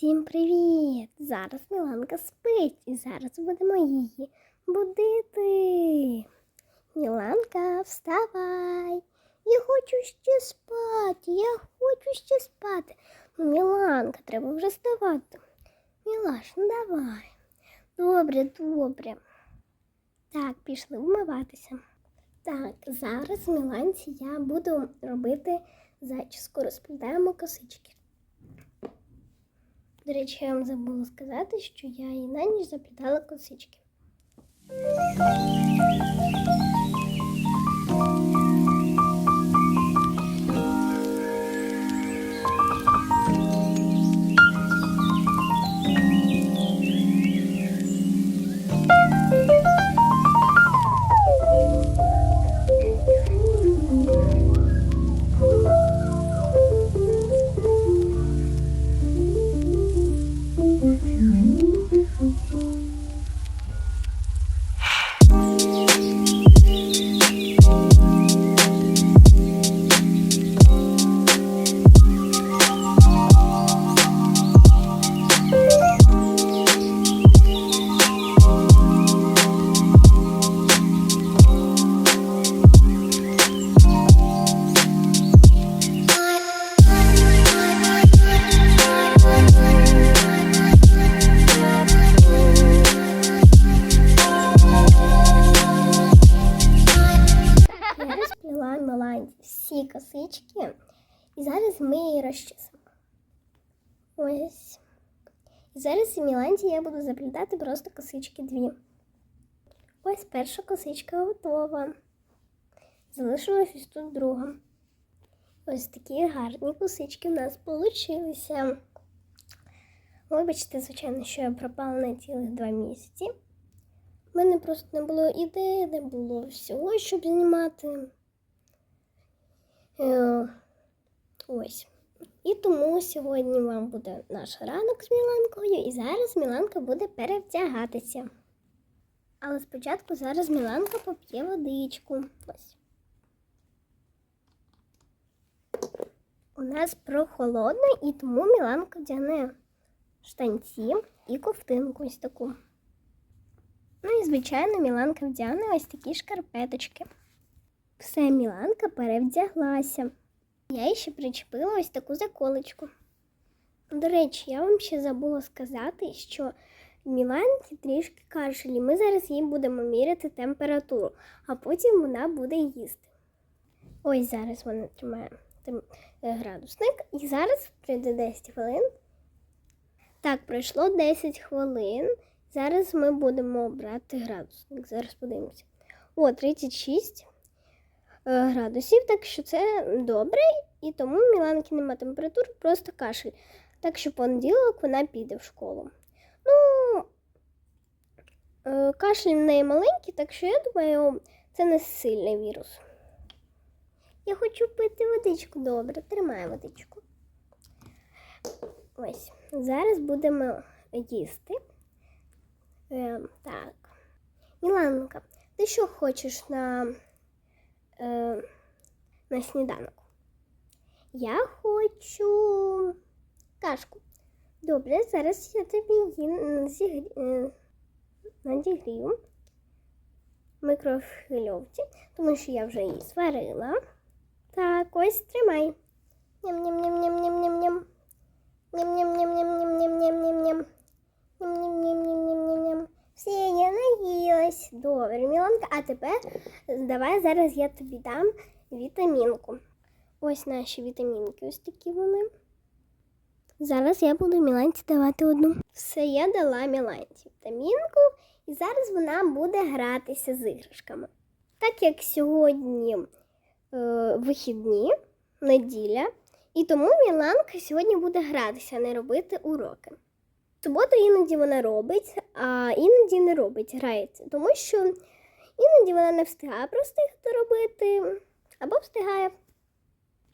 Всім привіт! Зараз Міланка спить і зараз будемо її будити. Міланка, вставай! Я хочу ще спати, я хочу ще спати. Ну, Міланка, треба вже вставати. Мілаш, ну давай. Добре, добре. Так, пішли вмиватися. Так, зараз Міланці я буду робити зачіску. Розплітаємо косички. До речі, я вам забула сказати, що я і на ніч заплітала косички. Косички, і зараз ми її розчесимо. Ось. І зараз і Міланці я буду заплітати просто косички дві. Ось перша косичка готова. Залишилась тут друга. Ось такі гарні косички в нас получилися. Вибачте, звичайно, що я пропала на цілих два місяці. У мене просто не було ідеї, не було всього, щоб знімати. Е, ось. І тому сьогодні вам буде наш ранок з Міланкою, і зараз Міланка буде перевдягатися. Але спочатку зараз Міланка поп'є водичку. Ось. У нас прохолодно, і тому Міланка вдягне штанці і ковтинку ось таку. Ну і, звичайно, Міланка вдягне ось такі шкарпеточки. Все, Міланка перевдяглася. Я ще причепила ось таку заколочку. До речі, я вам ще забула сказати, що Міланці трішки кашель, і ми зараз їй будемо міряти температуру, а потім вона буде їсти. Ось зараз вона тримає е, градусник, і зараз пройде 10 хвилин. Так, пройшло 10 хвилин. Зараз ми будемо брати градусник. Зараз подивимося. О, 36 е, градусів, так що це добре. І тому Міланки нема температури, просто кашель. Так що понеділок вона піде в школу. Ну, е, кашель в неї маленький, так що я думаю, це не сильний вірус. Я хочу пити водичку. Добре, тримай водичку. Ось, зараз будемо їсти. Е, так. Міланка, ти що хочеш на, е, на сніданок? Я хочу кашку. Добре, зараз я тобі її е, надігрію в микрохвильовці, тому що я вже її сварила. Так, ось тримай. Ням-ням-ням-ням-ням-ням-ням. Ням-ням-ням-ням-ням-ням-ням-ням. Ням-ням-ням-ням-ням-ням. Все, я наїлась. Добре, Міланка, а тепер давай зараз я тобі дам вітамінку. Ось наші вітамінки, ось такі вони. Зараз я буду Міланці давати одну. Все, я дала Міланці вітамінку, і зараз вона буде гратися з іграшками. Так як сьогодні е, вихідні, неділя, і тому Міланка сьогодні буде гратися, не робити уроки. Суботу іноді вона робить, а іноді не робить, грається, тому що іноді вона не встигає просто їх доробити або встигає.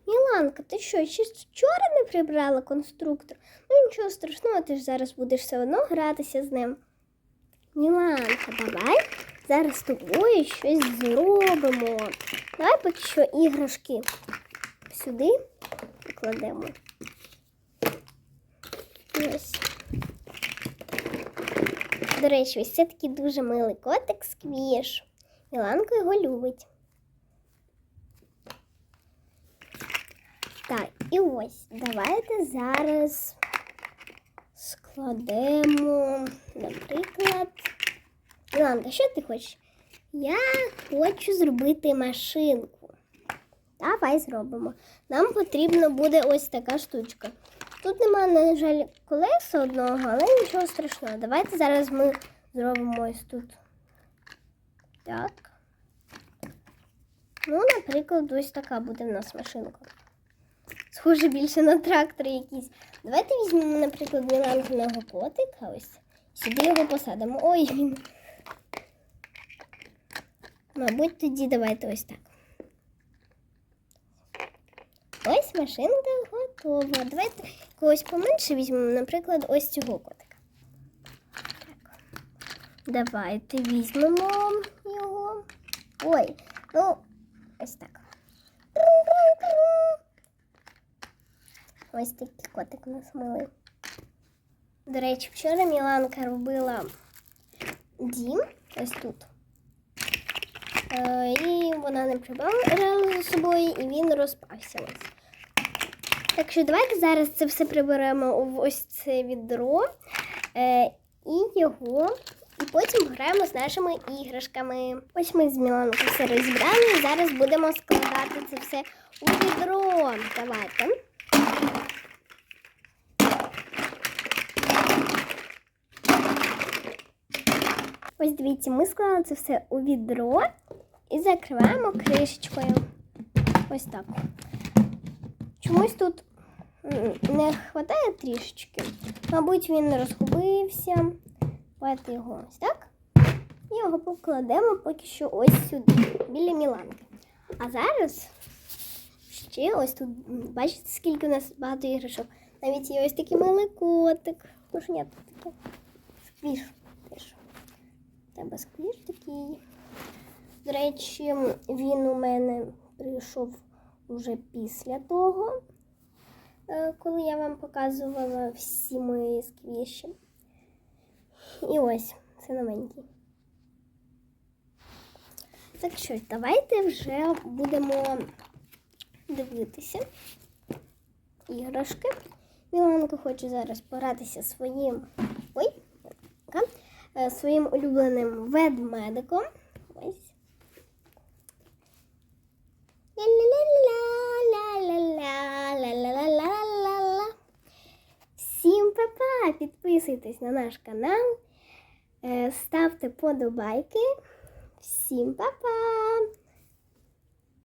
Міланка, ти що, ще вчора не прибрала конструктор? Ну нічого страшного, ти ж зараз будеш все одно гратися з ним. Міланка, давай зараз з тобою щось зробимо. Давай поки що іграшки сюди покладемо. Ось. До речі, ось це такий дуже милий котик сквіш. Міланка його любить. Так, і ось давайте зараз складемо, наприклад. Міланка, що ти хочеш? Я хочу зробити машинку. Давай зробимо. Нам потрібна буде ось така штучка. Тут немає, на жаль, колеса одного, але нічого страшного. Давайте зараз ми зробимо ось тут. Так. Ну, наприклад, ось така буде в нас машинка. Схоже більше на трактор якийсь. Давайте візьмемо, наприклад, Міланкиного котика. Ось. Сюди його посадимо. Ой, він. Мабуть, тоді давайте ось так. Ось машинка готова. Давайте когось поменше візьмемо, наприклад, ось цього котика. Так. Давайте візьмемо його. Ой, ну, ось так. Ось такий котик у нас милий. До речі, вчора Міланка робила дім ось тут. Е, і вона не прибрала за собою, і він розпався ось. Так що давайте зараз це все приберемо в ось це відро е, і його, і потім граємо з нашими іграшками. Ось ми з Міланкою все розібрали, і зараз будемо складати це все у відро. Давайте. Ось дивіться, ми склали це все у відро і закриваємо кришечкою. Ось так. Чомусь тут не вистачає трішечки. Мабуть, він розгубився. Давайте його ось так. І його покладемо поки що ось сюди, біля Міланки. А зараз ще ось тут, бачите, скільки у нас багато іграшок. Навіть є ось такий милий котик. Ну ж ні, таке. Сквіш теж. Тебе сквіш такий. До речі, він у мене прийшов вже після того, е, коли я вам показувала всі мої сквіші. І ось, це новенький. Так що, давайте вже будемо дивитися іграшки. Міланка хоче зараз поратися своїм ой, е, своїм улюбленим ведмедиком. Ось. Ляля-ля-ля-ля-ля-ля-ла. Всім па-па! Підписуйтесь на наш канал, е, ставте подобайки. Всім па-па!